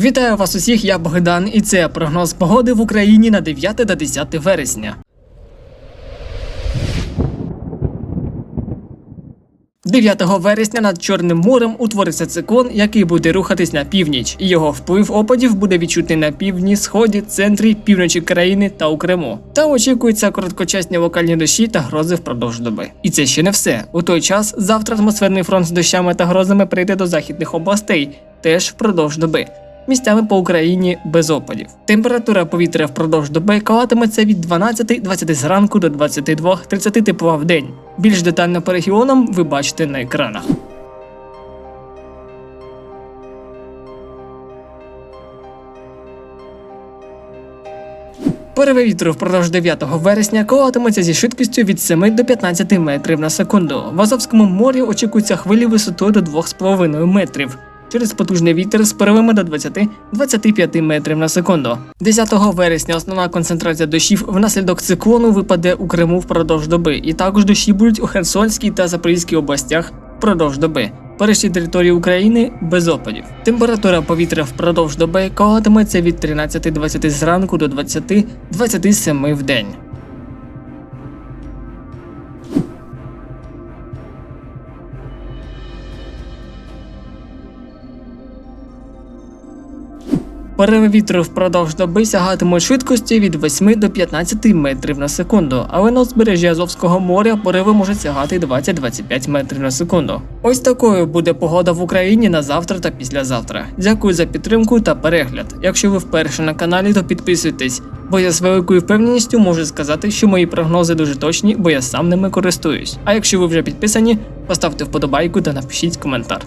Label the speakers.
Speaker 1: Вітаю вас усіх, я Богдан, і це прогноз погоди в Україні на 9 та 10 вересня. 9 вересня над Чорним морем утвориться циклон, який буде рухатись на північ, його вплив опадів буде відчутний на півдні, сході, центрі, півночі країни та у Криму. Та очікуються короткочасні локальні дощі та грози впродовж доби. І це ще не все. У той час завтра атмосферний фронт з дощами та грозами прийде до західних областей, теж впродовж доби. Місцями по Україні без опадів. Температура повітря впродовж доби коливатиметься від 12-20 зранку до 22-30 тепла в день. Більш детально по регіонам ви бачите на екранах. Пориви вітру впродовж 9 вересня коливатимуться зі швидкістю від 7 до 15 метрів на секунду. В Азовському морі очікуються хвилі висотою до 2,5 метрів. Через потужний вітер з поривами до 20-25 метрів на секунду. 10 вересня основна концентрація дощів внаслідок циклону випаде у Криму впродовж доби, і також дощі будуть у Херсонській та Запорізькій областях впродовж доби. Решті території України без опадів. Температура повітря впродовж доби коливатиметься від 13-20 зранку до 20-27 в день. Пориви вітру впродовж доби сягатимуть швидкості від 8 до 15 метрів на секунду, але на узбережжі Азовського моря пориви можуть сягати 20-25 метрів на секунду. Ось такою буде погода в Україні на завтра та післязавтра. Дякую за підтримку та перегляд. Якщо ви вперше на каналі, то підписуйтесь, бо я з великою впевненістю можу сказати, що мої прогнози дуже точні, бо я сам ними користуюсь. А якщо ви вже підписані, поставте вподобайку та напишіть коментар.